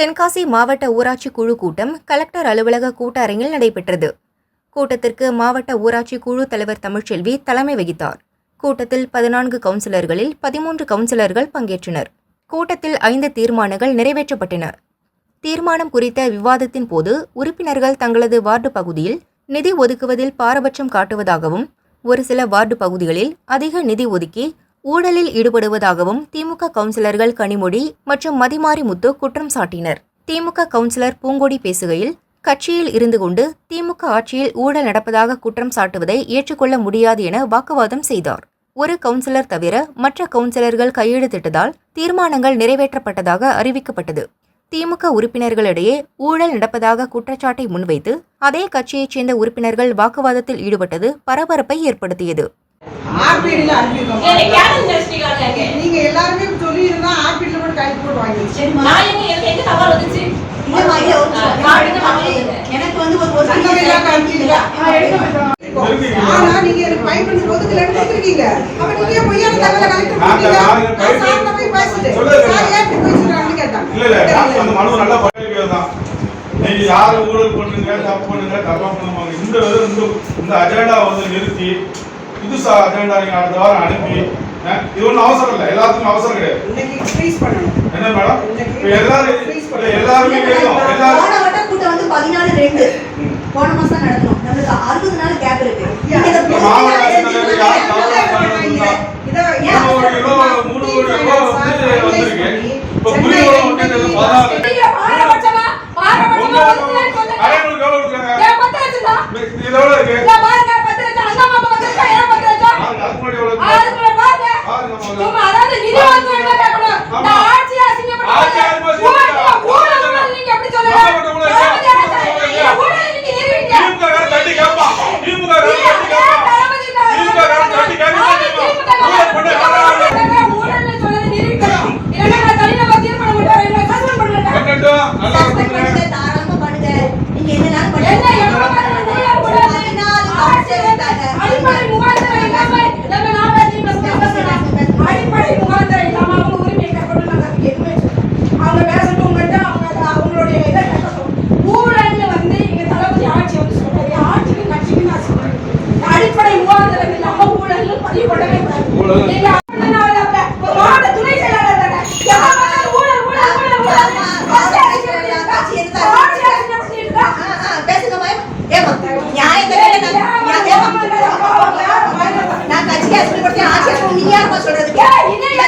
தென்காசி மாவட்ட ஊராட்சி குழு கூட்டம் கலெக்டர் அலுவலக கூட்டரங்கில் நடைபெற்றது. கூட்டத்திற்கு மாவட்ட ஊராட்சி குழு தலைவர் தமிழ்ச்செல்வி தலைமை வகித்தார். கூட்டத்தில் பதினான்கு கவுன்சிலர்களில் பதிமூன்று கவுன்சிலர்கள் பங்கேற்றனர். கூட்டத்தில் ஐந்து தீர்மானங்கள் நிறைவேற்றப்பட்டன. தீர்மானம் குறித்த விவாதத்தின் போது உறுப்பினர்கள் தங்களது வார்டு பகுதியில் நிதி ஒதுக்குவதில் பாரபட்சம் காட்டுவதாகவும் ஒரு சில வார்டு பகுதிகளில் அதிக நிதி ஒதுக்கி ஊழலில் ஈடுபடுவதாகவும் திமுக கவுன்சிலர்கள் கனிமொழி மற்றும் மதிமாரி முத்து குற்றம் சாட்டினர். திமுக கவுன்சிலர் பூங்கொடி பேசுகையில் கட்சியில் இருந்து கொண்டு திமுக ஆட்சியில் ஊழல் நடப்பதாக குற்றம் சாட்டுவதை ஏற்றுக்கொள்ள முடியாது என வாக்குவாதம் செய்தார். ஒரு கவுன்சிலர் தவிர மற்ற கவுன்சிலர்கள் கையெழுத்திட்டதால் தீர்மானங்கள் நிறைவேற்றப்பட்டதாக அறிவிக்கப்பட்டது. திமுக உறுப்பினர்களிடையே ஊழல் நடப்பதாக குற்றச்சாட்டை முன்வைத்து அதே கட்சியைச் சேர்ந்த உறுப்பினர்கள் வாக்குவாதத்தில் ஈடுபட்டது பரபரப்பை ஏற்படுத்தியது. அனுப்பியிருக்கோம்? நீங்க எல்லாருமே சொல்லி இருந்தா ஆர்பிடில கூட கைது போட்டு வாங்கிடுச்சு. எனக்கு வந்து ஒரு ஆனா நீங்க எனக்கு பண்ணி அப்ப நீங்க பொய்யான தகவலை கலெக்டர் போய் பேசிட்டு ஏன் போய் சொல்றாங்கன்னு இல்ல இல்ல அந்த மனு நல்லா படிக்கிறது தான் நீங்க யாரு ஊழல் பண்ணுங்க தப்பு பண்ணுங்க தப்பா பண்ணுவாங்க. இந்த இந்த இந்த அஜெண்டா வந்து நிறுத்தி புதுசா அஜெண்டா நீங்க அடுத்த வாரம் அனுப்பி இது ஒண்ணும் அவசரம் இல்லை. எல்லாத்துக்கும் அவசரம் கிடையாது. என்ன மேடம் எல்லாரும் எல்லாருமே கேட்கும் எல்லாரும் பதினாலு ரெண்டு. போன மாசம் தான் நடத்தணும் நம்மளுக்கு அறுபது நாள் கேப் இருக்கு. இதை மூணு கோடி ரூபாய் நான் ஏம்மா? நான் கட்சியை அசிங்கப்படுத்தி சொல்றதுக்கு?